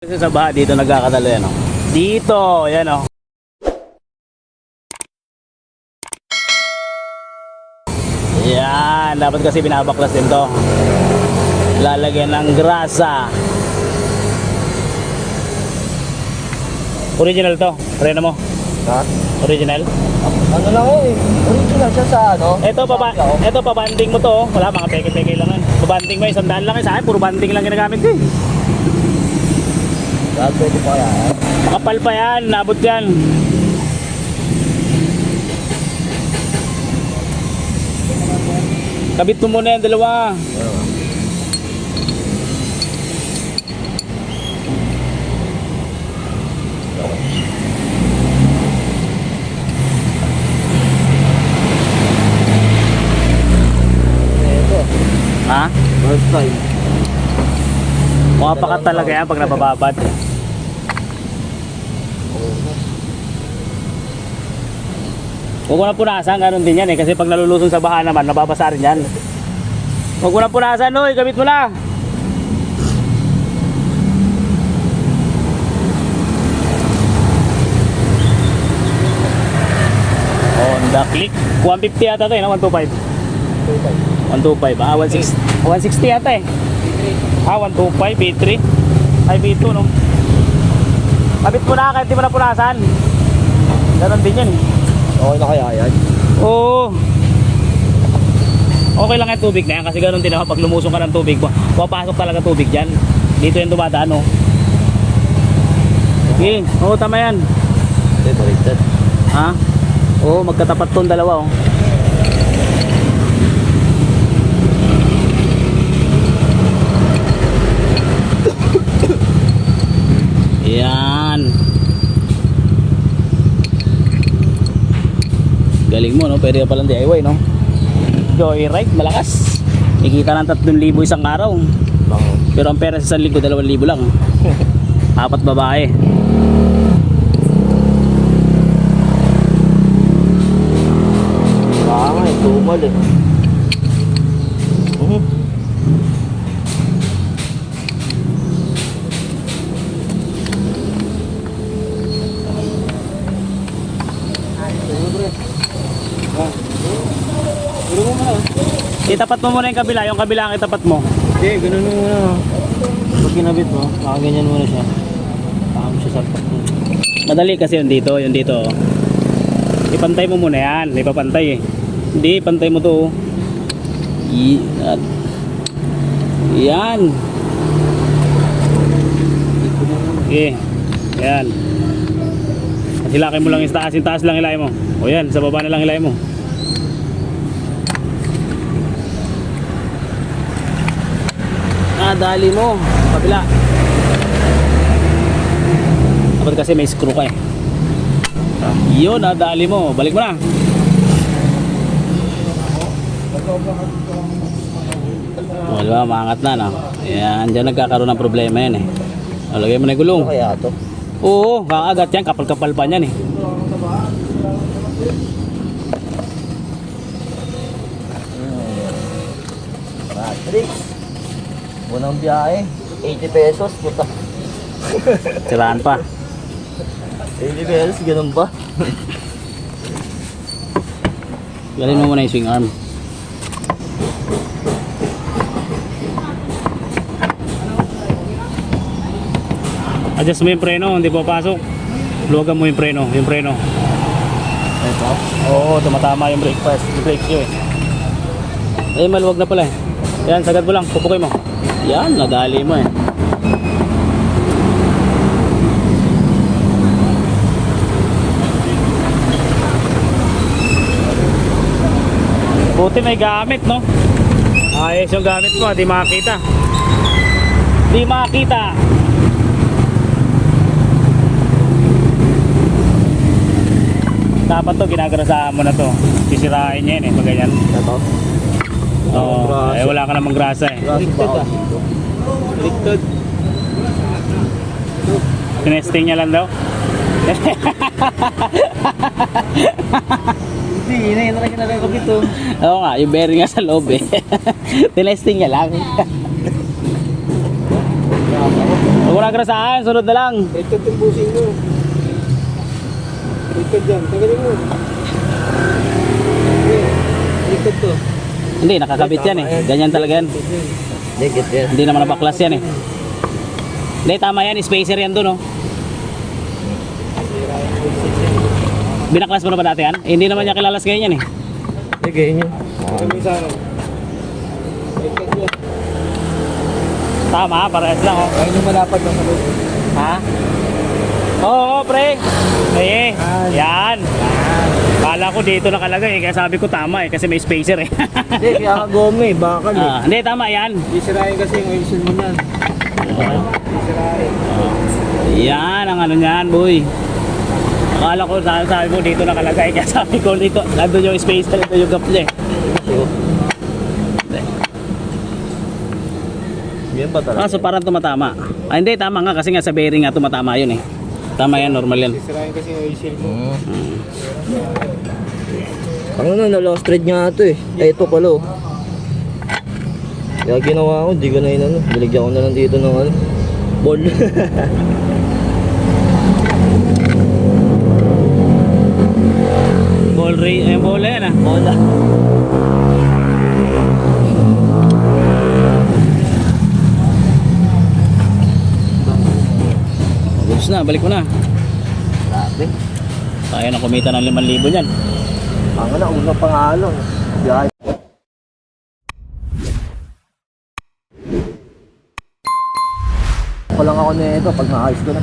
Kasi sa baha dito nagkakadalo yan oh. Dito, yan oh. Yan, dapat kasi binabaklas din to. Lalagyan ng grasa. Original to, preno mo. Ha? Original. Ano lang eh. Original siya sa ano? Ito paba, ito pabanding mo to. oh. Wala mga peke-peke lang yan. Pabanding mo isang daan lang eh. Sa akin, puro banding lang ginagamit ko eh. Dahil pwede pa kaya. Makapal pa yan, nabot yan. Kabit mo muna yan, dalawa. Ito. Ha? First time. Pumapakat talaga yan pag nabababad. Huwag mo na punasan, ganun din yan eh. Kasi pag nalulusong sa baha naman, nababasa rin yan. Huwag mo na punasan, oy, gamit mo na. Honda Click. 150 yata to eh, no? 125. 125, ah, 160. 160 yata eh. Ah, 125, B3. Ay, B2, no? Kapit mo na, kahit di mo na punasan. Ganon din yan eh. Okay na kaya yan? Oo. Okay lang yung tubig na yan kasi ganun din naman pag lumusong ka ng tubig, pa- papasok talaga tubig dyan. Dito yung dumadaan, oh. Okay, oo, tama yan. Baliktad. Ha? Oo, magkatapat tong dalawa, oh. Yan. Galing mo, no? Pwede ka palang DIY, no? Joyride, malakas. Ikita ng 3,000 isang araw. Pero ang pera sa 1,000, 2,000 lang. Apat babae. Baka nga eh, tumal eh. Itapat mo muna yung kabila, yung kabila ang itapat mo. Hindi, ganun mo muna. Pag kinabit mo, nakaganyan muna siya. Baka mo siya mo. Madali kasi yung dito, yung dito. Ipantay mo muna yan, ipapantay eh. Hindi, pantay mo to. oh. Yan. Yan. Okay. Yan. Hilakay mo lang yung taas, yung taas lang hilay mo. O yan, sa baba na lang hilay mo. Ah, dali mo. Kabila. Dapat kasi may screw ka eh. Yun, nadali mo. Balik mo na. O, di ba? Maangat na, no? Yan, dyan nagkakaroon ng problema yan eh. O, lagay mo na yung gulong. Ano kaya to? Oo, kakagat yan. Kapal-kapal pa yan eh. Unang biyahe. 80 pesos. Puta. Siraan pa. 80 pesos, ganun ba? Galin mo muna yung swing arm. Adjust mo yung preno, hindi papasok. Luwagan mo yung preno, yung preno. Ito? Oo, tumatama yung brake pads, yung brake shoe eh. Eh, maluwag na pala eh. Yan, sagad mo lang, pupukoy mo. Yan, nadali mo eh. Buti may gamit, no? Ayos yung gamit mo, di makita. Di makita. Dapat to, ginagarasahan mo na to. Sisirain niya yun eh, pag ganyan. Ito? Oo. Eh wala ka namang grasa eh. Dito? Baliktad. Tinesting niya lang daw. Hindi, yun na talaga nakakabit to. Oo nga, yung bearing nga sa loob eh. Tinesting niya lang. Huwag mo na Nagkagrasahan, sunod na lang. Ikot yung busing mo. Ikot dyan. Tagalin mo. Ikot to. Hindi, nakakabit yan eh. Ganyan talaga yan. Hindi, get yan. Hindi naman nabaklas yan eh. Hindi, tama yan. Spacer yan doon, oh. Binaklas mo na ba dati yan? Eh, hindi naman niya kilalas ngayon yan eh. Hindi, ganyan sa yan. Tama, parehas lang, oh. Ayun yung malapad ng kalot. Ha? Oo, oh, pre. Eh, Yan. yan. Kala ko dito nakalagay eh, kaya sabi ko tama eh, kasi may spacer eh. Hindi, kaya ka gome, bakal eh. Ah, hindi, tama yan. Isirain kasi yung oil mo yan. Isirain. Yan ang ano niyan, boy. Akala ko sabi, sabi mo dito nakalagay, kaya sabi ko dito, nandun yung spacer, ito yung gap niya eh. Yan ba talaga? Kaso parang tumatama. Ah, hindi, tama nga kasi nga sa bearing nga tumatama yun eh. Tama yan, normal yan. Isirain kasi yung oil seal mo. Ano na, na-lost thread nga ito eh. Eh, ito pala oh. Kaya ginawa ko, di ko na yun ano. Diligyan ko na lang dito ng ano. Ball. Ball ray, ayun bola yan ah. Bola. Goods na, balik mo na. Grabe. Kaya na kumita ng 5,000 yan. Ang na, una pangalo. Biyahe. Ko lang ako nito pag naayos ko na.